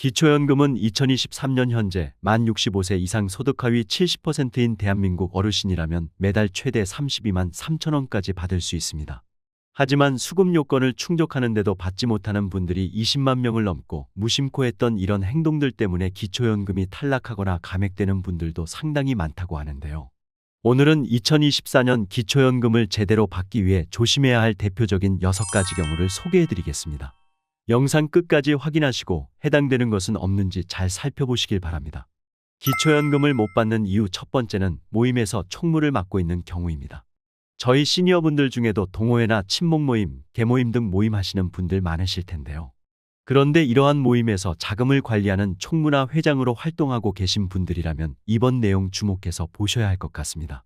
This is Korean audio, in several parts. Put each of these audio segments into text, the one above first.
기초연금은 2023년 현재 만 65세 이상 소득 하위 70%인 대한민국 어르신이라면 매달 최대 32만 3천 원까지 받을 수 있습니다. 하지만 수급 요건을 충족하는데도 받지 못하는 분들이 20만 명을 넘고 무심코 했던 이런 행동들 때문에 기초연금이 탈락하거나 감액되는 분들도 상당히 많다고 하는데요. 오늘은 2024년 기초연금을 제대로 받기 위해 조심해야 할 대표적인 6가지 경우를 소개해 드리겠습니다. 영상 끝까지 확인하시고 해당되는 것은 없는지 잘 살펴보시길 바랍니다. 기초연금을 못 받는 이유 첫 번째는 모임에서 총무를 맡고 있는 경우입니다. 저희 시니어분들 중에도 동호회나 친목 모임, 개모임 등 모임 하시는 분들 많으실 텐데요. 그런데 이러한 모임에서 자금을 관리하는 총무나 회장으로 활동하고 계신 분들이라면 이번 내용 주목해서 보셔야 할 것 같습니다.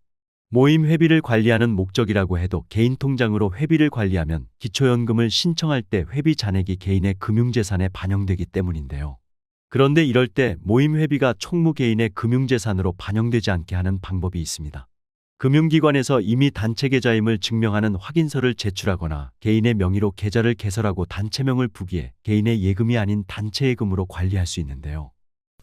모임 회비를 관리하는 목적이라고 해도 개인 통장으로 회비를 관리하면 기초연금을 신청할 때 회비 잔액이 개인의 금융재산에 반영되기 때문인데요. 그런데 이럴 때 모임 회비가 총무 개인의 금융재산으로 반영되지 않게 하는 방법이 있습니다. 금융기관에서 이미 단체 계좌임을 증명하는 확인서를 제출하거나 개인의 명의로 계좌를 개설하고 단체명을 부기해 개인의 예금이 아닌 단체 예금으로 관리할 수 있는데요.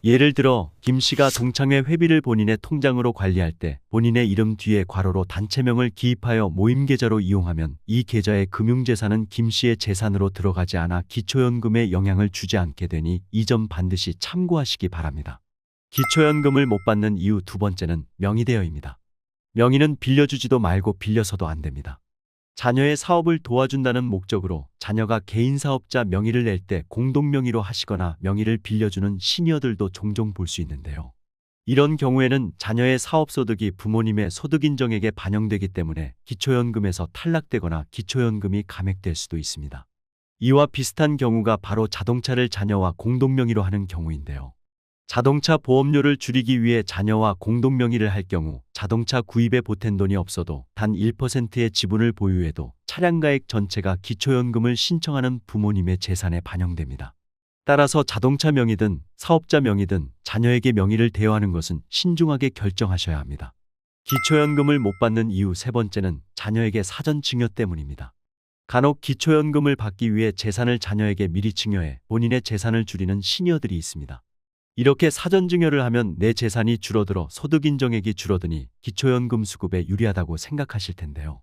예를 들어 김 씨가 동창회 회비를 본인의 통장으로 관리할 때 본인의 이름 뒤에 괄호로 단체명을 기입하여 모임 계좌로 이용하면 이 계좌의 금융재산은 김 씨의 재산으로 들어가지 않아 기초연금에 영향을 주지 않게 되니 이 점 반드시 참고하시기 바랍니다. 기초연금을 못 받는 이유 두 번째는 명의대여입니다. 명의는 빌려주지도 말고 빌려서도 안 됩니다. 자녀의 사업을 도와준다는 목적으로 자녀가 개인 사업자 명의를 낼 때 공동 명의로 하시거나 명의를 빌려주는 시니어들도 종종 볼 수 있는데요. 이런 경우에는 자녀의 사업 소득이 부모님의 소득 인정액에 반영되기 때문에 기초연금에서 탈락되거나 기초연금이 감액될 수도 있습니다. 이와 비슷한 경우가 바로 자동차를 자녀와 공동 명의로 하는 경우인데요. 자동차 보험료를 줄이기 위해 자녀와 공동명의를 할 경우 자동차 구입에 보탠 돈이 없어도 단 1%의 지분을 보유해도 차량가액 전체가 기초연금을 신청하는 부모님의 재산에 반영됩니다. 따라서 자동차 명의든 사업자 명의든 자녀에게 명의를 대여하는 것은 신중하게 결정하셔야 합니다. 기초연금을 못 받는 이유 세 번째는 자녀에게 사전 증여 때문입니다. 간혹 기초연금을 받기 위해 재산을 자녀에게 미리 증여해 본인의 재산을 줄이는 시니어들이 있습니다. 이렇게 사전 증여를 하면 내 재산이 줄어들어 소득 인정액이 줄어드니 기초연금 수급에 유리하다고 생각하실 텐데요.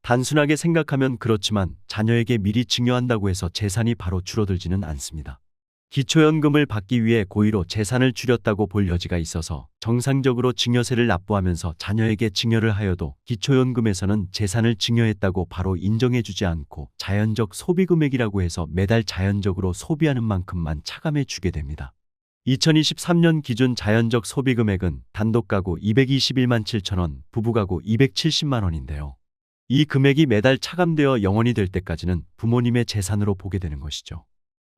단순하게 생각하면 그렇지만 자녀에게 미리 증여한다고 해서 재산이 바로 줄어들지는 않습니다. 기초연금을 받기 위해 고의로 재산을 줄였다고 볼 여지가 있어서 정상적으로 증여세를 납부하면서 자녀에게 증여를 하여도 기초연금에서는 재산을 증여했다고 바로 인정해주지 않고 자연적 소비금액이라고 해서 매달 자연적으로 소비하는 만큼만 차감해 주게 됩니다. 2023년 기준 자연적 소비 금액은 단독 가구 221만 7천 원, 부부 가구 270만 원인데요. 이 금액이 매달 차감되어 영원이 될 때까지는 부모님의 재산으로 보게 되는 것이죠.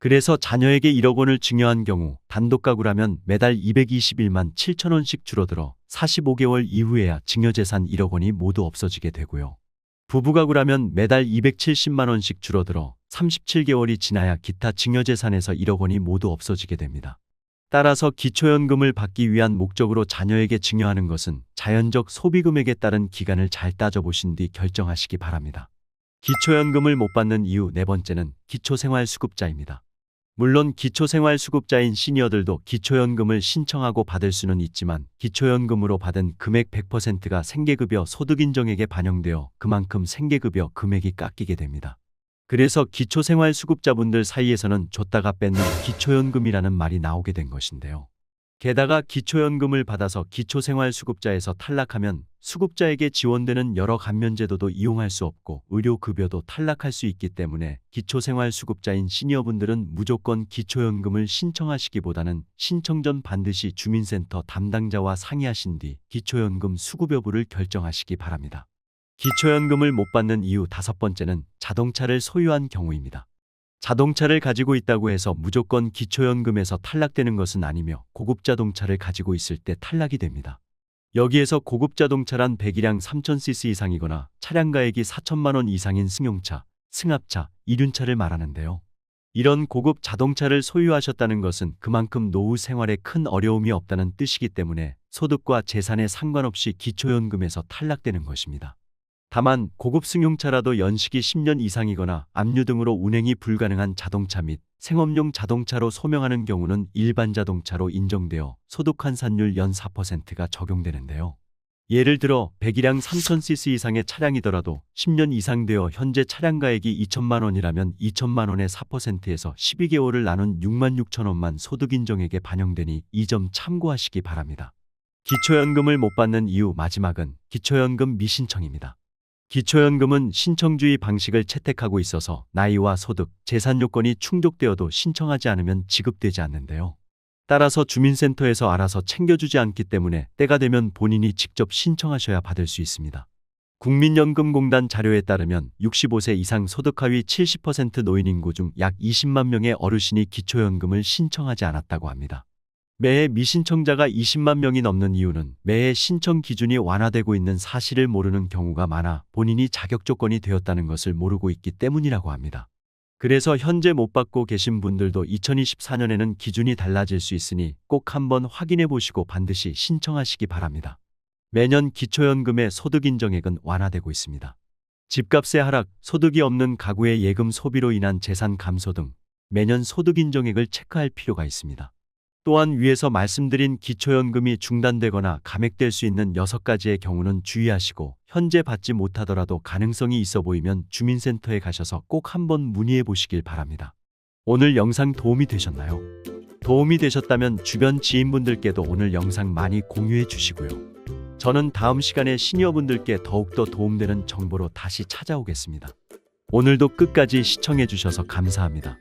그래서 자녀에게 1억 원을 증여한 경우 단독 가구라면 매달 221만 7천 원씩 줄어들어 45개월 이후에야 증여 재산 1억 원이 모두 없어지게 되고요. 부부 가구라면 매달 270만 원씩 줄어들어 37개월이 지나야 기타 증여 재산에서 1억 원이 모두 없어지게 됩니다. 따라서 기초연금을 받기 위한 목적으로 자녀에게 증여하는 것은 자연적 소비금액에 따른 기간을 잘 따져보신 뒤 결정하시기 바랍니다. 기초연금을 못 받는 이유 네 번째는 기초생활수급자입니다. 물론 기초생활수급자인 시니어들도 기초연금을 신청하고 받을 수는 있지만 기초연금으로 받은 금액 100%가 생계급여 소득인정액에 반영되어 그만큼 생계급여 금액이 깎이게 됩니다. 그래서 기초생활수급자분들 사이에서는 줬다가 뺏는 기초연금이라는 말이 나오게 된 것인데요. 게다가 기초연금을 받아서 기초생활수급자에서 탈락하면 수급자에게 지원되는 여러 감면제도도 이용할 수 없고 의료급여도 탈락할 수 있기 때문에 기초생활수급자인 시니어분들은 무조건 기초연금을 신청하시기보다는 신청 전 반드시 주민센터 담당자와 상의하신 뒤 기초연금 수급 여부를 결정하시기 바랍니다. 기초연금을 못 받는 이유 다섯 번째는 자동차를 소유한 경우입니다. 자동차를 가지고 있다고 해서 무조건 기초연금에서 탈락되는 것은 아니며 고급 자동차를 가지고 있을 때 탈락이 됩니다. 여기에서 고급 자동차란 배기량 3000cc 이상이거나 차량 가액이 4천만 원 이상인 승용차, 승합차, 이륜차를 말하는데요. 이런 고급 자동차를 소유하셨다는 것은 그만큼 노후 생활에 큰 어려움이 없다는 뜻이기 때문에 소득과 재산에 상관없이 기초연금에서 탈락되는 것입니다. 다만 고급 승용차라도 연식이 10년 이상이거나 압류 등으로 운행이 불가능한 자동차 및 생업용 자동차로 소명하는 경우는 일반 자동차로 인정되어 소득 환산율 연 4%가 적용되는데요. 예를 들어 100이량 3000cc 이상의 차량이더라도 10년 이상 되어 현재 차량 가액이 2천만 원이라면 2천만 원의 4%에서 12개월을 나눈 6만 6천 원만 소득 인정액에 반영되니 이 점 참고하시기 바랍니다. 기초연금을 못 받는 이유 마지막은 기초연금 미신청입니다. 기초연금은 신청주의 방식을 채택하고 있어서 나이와 소득, 재산 요건이 충족되어도 신청하지 않으면 지급되지 않는데요. 따라서 주민센터에서 알아서 챙겨주지 않기 때문에 때가 되면 본인이 직접 신청하셔야 받을 수 있습니다. 국민연금공단 자료에 따르면 65세 이상 소득 하위 70% 노인 인구 중 약 20만 명의 어르신이 기초연금을 신청하지 않았다고 합니다. 매해 미신청자가 20만 명이 넘는 이유는 매해 신청 기준이 완화되고 있는 사실을 모르는 경우가 많아 본인이 자격 조건이 되었다는 것을 모르고 있기 때문이라고 합니다. 그래서 현재 못 받고 계신 분들도 2024년에는 기준이 달라질 수 있으니 꼭 한번 확인해 보시고 반드시 신청하시기 바랍니다. 매년 기초연금의 소득 인정액은 완화되고 있습니다. 집값의 하락, 소득이 없는 가구의 예금 소비로 인한 재산 감소 등 매년 소득 인정액을 체크할 필요가 있습니다. 또한 위에서 말씀드린 기초연금이 중단되거나 감액될 수 있는 6가지의 경우는 주의하시고 현재 받지 못하더라도 가능성이 있어 보이면 주민센터에 가셔서 꼭 한번 문의해 보시길 바랍니다. 오늘 영상 도움이 되셨나요? 도움이 되셨다면 주변 지인분들께도 오늘 영상 많이 공유해 주시고요. 저는 다음 시간에 시니어분들께 더욱더 도움되는 정보로 다시 찾아오겠습니다. 오늘도 끝까지 시청해 주셔서 감사합니다.